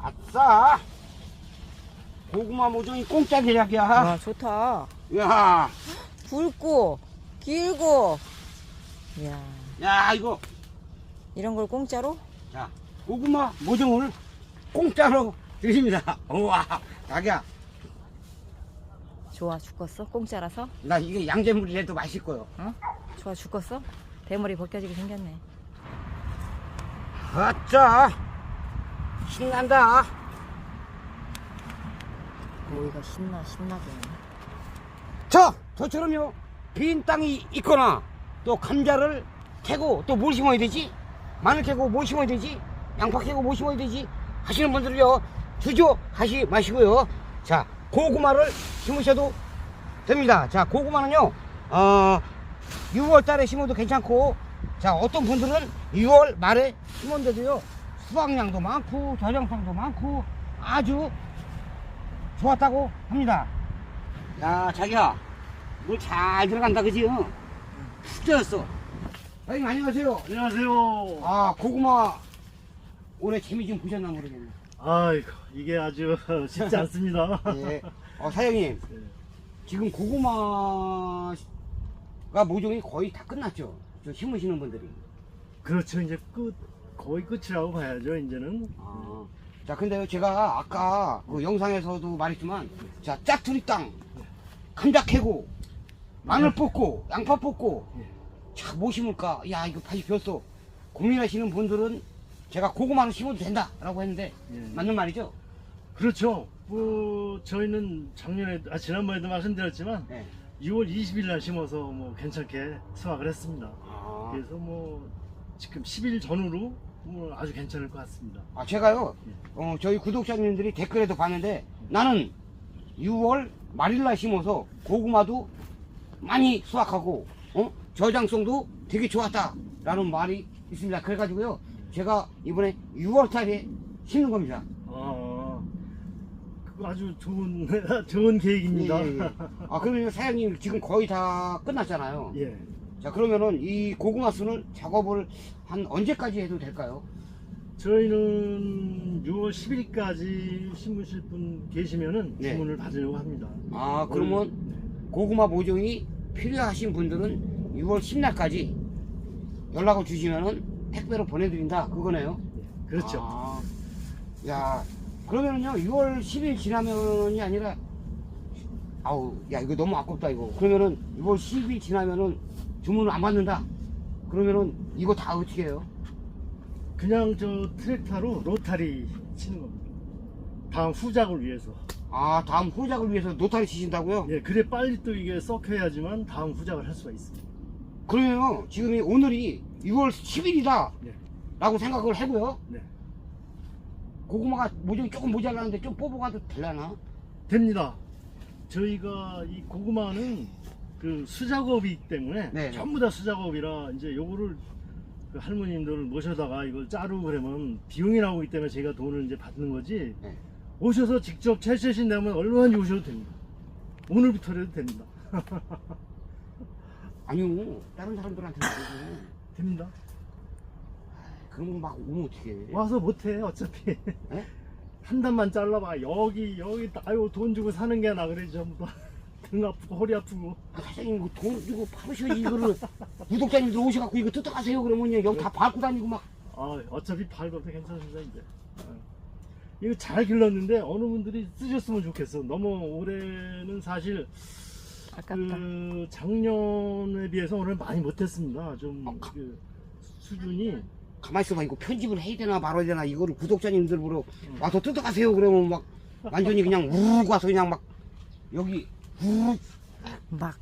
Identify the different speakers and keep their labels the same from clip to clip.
Speaker 1: 아싸! 고구마 모종이 공짜 계약이야.
Speaker 2: 아, 좋다.
Speaker 1: 야,
Speaker 2: 굵고, 길고. 이야,
Speaker 1: 야, 이거.
Speaker 2: 이런 걸 공짜로?
Speaker 1: 자, 고구마 모종을 공짜로 드립니다. 우와, 자기야.
Speaker 2: 좋아 죽겠어? 공짜라서?
Speaker 1: 나 이게 양재물이라도 맛있고요.
Speaker 2: 어? 좋아 죽겠어? 대머리 벗겨지게 생겼네.
Speaker 1: 아싸! 신난다.
Speaker 2: 오이가 신나, 신나게.
Speaker 1: 저, 저처럼요. 빈 땅이 있거나 또 감자를 캐고 또 뭘 심어야 되지? 마늘 캐고 뭘 심어야 되지? 양파 캐고 뭘 심어야 되지? 하시는 분들요. 주저하시 마시고요. 자, 고구마를 심으셔도 됩니다. 자, 고구마는요. 어, 6월 달에 심어도 괜찮고 자, 어떤 분들은 6월 말에 심었는데도요. 수확량도 많고 저장성도 많고 아주 좋았다고 합니다. 야, 자기야. 물 잘 들어간다, 그지? 어? 푹 쪄였어. 사장님, 안녕하세요.
Speaker 3: 안녕하세요.
Speaker 1: 아, 고구마. 올해 재미 좀 보셨나 모르겠네.
Speaker 3: 아이고 이게 아주 쉽지 않습니다.
Speaker 1: 예. 어, 사장님.
Speaker 3: 네.
Speaker 1: 지금 고구마가 모종이 거의 다 끝났죠? 저 심으시는 분들이.
Speaker 3: 그렇죠 이제 끝 거의 끝이라고 봐야죠 이제는.
Speaker 1: 아. 자, 근데요, 제가 아까 그 영상에서도 말했지만, 자, 짜투리 땅, 감자 캐고, 마늘 뽑고, 양파 뽑고,
Speaker 3: 예.
Speaker 1: 자, 뭐 심을까? 야, 이거 다시 비었어. 고민하시는 분들은 제가 고구마를 심어도 된다 라고 했는데,
Speaker 3: 예.
Speaker 1: 맞는 말이죠?
Speaker 3: 그렇죠. 뭐 저희는 작년에 아 지난번에도 말씀드렸지만
Speaker 1: 네.
Speaker 3: 6월 20일 날 심어서 뭐 괜찮게 수확을 했습니다.
Speaker 1: 아,
Speaker 3: 그래서 뭐 지금 10일 전후로 뭐 아주 괜찮을 것 같습니다.
Speaker 1: 아, 제가요,
Speaker 3: 예.
Speaker 1: 어, 저희 구독자님들이 댓글에도 봤는데, 나는 6월 말일날 심어서 고구마도 많이 수확하고, 어? 저장성도 되게 좋았다 라는 말이 있습니다. 그래가지고요, 제가 이번에 6월 달에 심는 겁니다.
Speaker 3: 아 그거 아주 좋은 좋은 계획입니다.
Speaker 1: 예, 예, 예. 아, 그러면 사장님 지금 거의 다 끝났잖아요.
Speaker 3: 예.
Speaker 1: 자, 그러면은 이 고구마 순을 작업을 한 언제까지 해도 될까요?
Speaker 3: 저희는 6월 10일까지 심으실 분 계시면은
Speaker 1: 네.
Speaker 3: 주문을 받으려고 합니다.
Speaker 1: 아, 그러면 고구마 모종이 필요하신 분들은 6월 10날까지 연락을 주시면은 택배로 보내드린다. 그거네요.
Speaker 3: 그렇죠.
Speaker 1: 아, 야, 그러면은요, 6월 10일 지나면이 아니라, 아우, 야, 이거 너무 아깝다, 이거. 그러면은 6월 10일 지나면은 주문을 안 받는다. 그러면은 이거 다 어떻게 해요?
Speaker 3: 그냥 저 트랙터로 로타리 치는 겁니다. 다음 후작을 위해서.
Speaker 1: 아, 다음 후작을 위해서 노타리 치신다고요?
Speaker 3: 예, 그래 빨리 또 이게 썩혀야지만 다음 후작을 할 수가 있습니다.
Speaker 1: 그러면요, 지금 이 오늘이 6월 10일이다.
Speaker 3: 네.
Speaker 1: 라고 생각을 해고요.
Speaker 3: 네.
Speaker 1: 고구마가 모종이 조금 모자라는데 좀 뽑아가도 되려나?
Speaker 3: 됩니다. 저희가 이 고구마는 그 수작업이기 때문에
Speaker 1: 네, 네.
Speaker 3: 전부 다 수작업이라 이제 요거를 그 할머님들을 모셔다가 이걸 자르고 그러면 비용이 나오기 때문에 제가 돈을 이제 받는 거지
Speaker 1: 네.
Speaker 3: 오셔서 직접 채채신 다면 얼마든지 오셔도 됩니다. 오늘부터라도 됩니다.
Speaker 1: 아니요, 다른 사람들한테 말고.
Speaker 3: 됩니다.
Speaker 1: 그러면 막 오면 어떡해.
Speaker 3: 와서 못해 어차피
Speaker 1: 네?
Speaker 3: 한 단만 잘라봐 여기 여기 아유 돈 주고 사는 게 나 그래 전부 다 등 아프고 허리 아프고
Speaker 1: 아, 사장님, 이거 돈 주고 파르셔야지, 이거를. 구독자님들 오셔갖고 이거 뜯어가세요. 그러면요. 여기 다 밟고 다니고 막.
Speaker 3: 아 어차피 밟아도 괜찮습니다 이제 어. 이거 잘 길렀는데 어느 분들이 쓰셨으면 좋겠어 너무 올해는 사실
Speaker 2: 아깝다.
Speaker 3: 그 작년에 비해서 올해 많이 못했습니다 좀
Speaker 1: 어, 가-
Speaker 3: 그 수준이
Speaker 1: 가만히 있어봐. 이거 편집을 해야 되나 말아야 되나. 이거를 구독자님들 보러 와서 뜯어가세요. 그러면 막 완전히 그냥 우르르 와서 그냥 막 여기
Speaker 2: 막,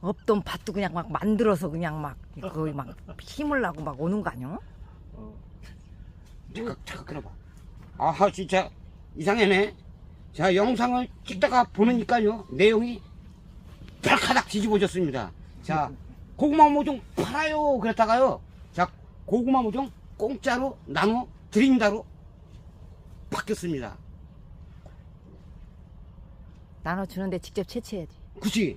Speaker 2: 없던 밭도 그냥 막 만들어서 그냥 막, 거의 막 힘을 나고 막 오는 거 아니야?
Speaker 3: 어,
Speaker 1: 잠깐, 잠깐 끊어봐. 아하, 진짜 이상하네. 자, 영상을 찍다가 보니까요, 내용이 발가닥 뒤집어졌습니다. 자, 고구마 모종 팔아요. 그랬다가요, 자, 고구마 모종 공짜로 나눠 드린다로 바뀌었습니다.
Speaker 2: 나눠주는데 직접 채취해야지.
Speaker 1: 그치?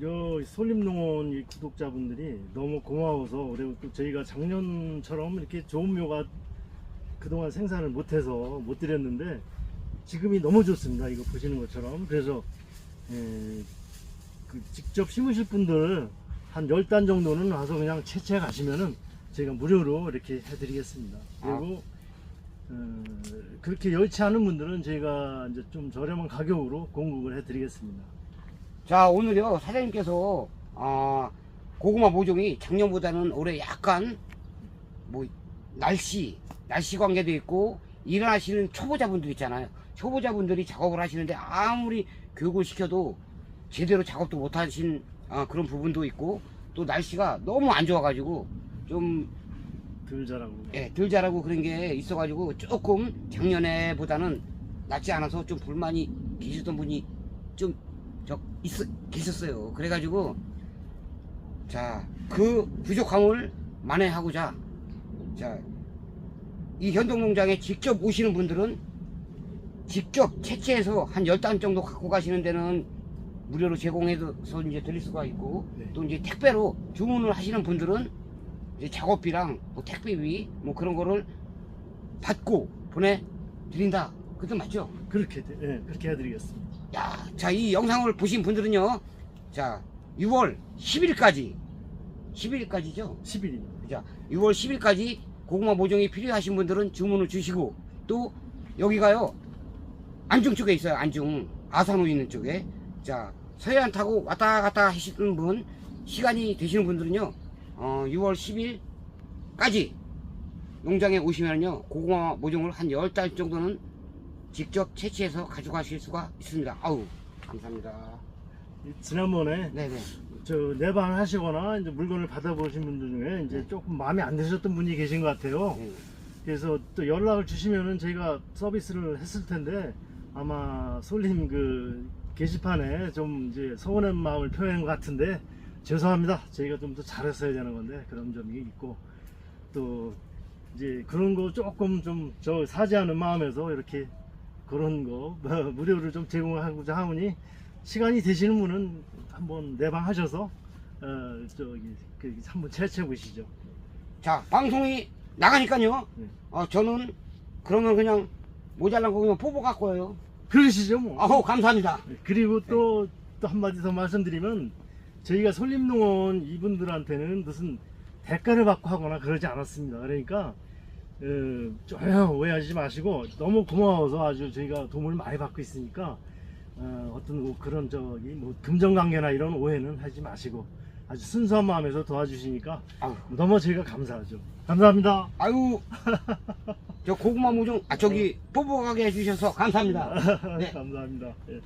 Speaker 3: 저 솔림농원 이 구독자분들이 너무 고마워서 올해 또 저희가 작년처럼 이렇게 좋은 묘가 그동안 생산을 못해서 못 드렸는데 지금이 너무 좋습니다. 이거 보시는 것처럼 그래서 에, 그 직접 심으실 분들 한 10단 정도는 와서 그냥 채채 가시면은 저희가 무료로 이렇게 해드리겠습니다. 그리고 어, 그렇게 여의치 않은 분들은 저희가 이제 좀 저렴한 가격으로 공급을 해드리겠습니다.
Speaker 1: 자 오늘요 사장님께서 아, 고구마 모종이 작년보다는 올해 약간 뭐 날씨 날씨 관계도 있고 일하시는 초보자분들 있잖아요 초보자분들이 작업을 하시는데 아무리 교육을 시켜도 제대로 작업도 못 하신 아, 그런 부분도 있고 또 날씨가 너무 안 좋아가지고 좀
Speaker 3: 덜 자라고.
Speaker 1: 예, 덜 자라고 그런 게 있어가지고 조금 작년에보다는 낫지 않아서 좀 불만이 계셨던 분이 좀 저 있어 계셨어요. 그래가지고 자 그 부족함을 만회하고자 자 이 현동농장에 직접 오시는 분들은 직접 채취해서 한 10단 정도 갖고 가시는 데는 무료로 제공해서 이제 드릴 수가 있고
Speaker 3: 네.
Speaker 1: 또 이제 택배로 주문을 하시는 분들은 이제 작업비랑 뭐 택배비 뭐 그런 거를 받고 보내드린다. 그것도 맞죠?
Speaker 3: 그렇게 돼- 예, 그렇게 해드리겠습니다.
Speaker 1: 야, 자, 이 영상을 보신 분들은요, 자, 6월 10일까지, 10일까지죠?
Speaker 3: 10일입니다.
Speaker 1: 자, 6월 10일까지 고구마 모종이 필요하신 분들은 주문을 주시고, 또, 여기가요, 안중 쪽에 있어요, 안중. 아산호 있는 쪽에. 자, 서해안 타고 왔다 갔다 하시는 분, 시간이 되시는 분들은요, 어, 6월 10일까지 농장에 오시면요, 고구마 모종을 한 10달 정도는 직접 채취해서 가져가실 수가 있습니다. 아우, 감사합니다.
Speaker 3: 이- 지난번에
Speaker 1: 네네.
Speaker 3: 저 내방 하시거나 이제 물건을 받아보신 분들 중에 이제
Speaker 1: 네.
Speaker 3: 조금 마음에 안 드셨던 분이 계신 것 같아요.
Speaker 1: 네.
Speaker 3: 그래서 또 연락을 주시면은 저희가 서비스를 했을 텐데 아마 솔림 그 게시판에 좀 이제 서운한 마음을 표현한 것 같은데 죄송합니다. 저희가 좀 더 잘했어야 되는 건데 그런 점이 있고 또 이제 그런 거 조금 좀 저 사죄하는 마음에서 이렇게 그런 거 무료로 좀 제공하고자 하오니 시간이 되시는 분은 한번 내방하셔서 어 저기 그 한번 채취해 보시죠.
Speaker 1: 자, 방송이 나가니까요.
Speaker 3: 네.
Speaker 1: 어, 저는 그러면 그냥 모자란 거 그냥 뽑아 갖고 와요.
Speaker 3: 그러시죠 뭐.
Speaker 1: 아우, 감사합니다.
Speaker 3: 그리고 또, 또 한마디 더 말씀드리면 저희가 솔림농원 이분들한테는 무슨 대가를 받고 하거나 그러지 않았습니다. 그러니까 어, 전혀 오해하지 마시고 너무 고마워서 아주 저희가 도움을 많이 받고 있으니까 어, 어떤 뭐 그런 저기 뭐 금전관계나 이런 오해는 하지 마시고 아주 순수한 마음에서 도와주시니까
Speaker 1: 아우,
Speaker 3: 너무 저희가 감사하죠. 감사합니다.
Speaker 1: 아유, 저 고구마 모종, 아, 저기, 뽑아가게 해주셔서 감사합니다. 네.
Speaker 3: 감사합니다. 예.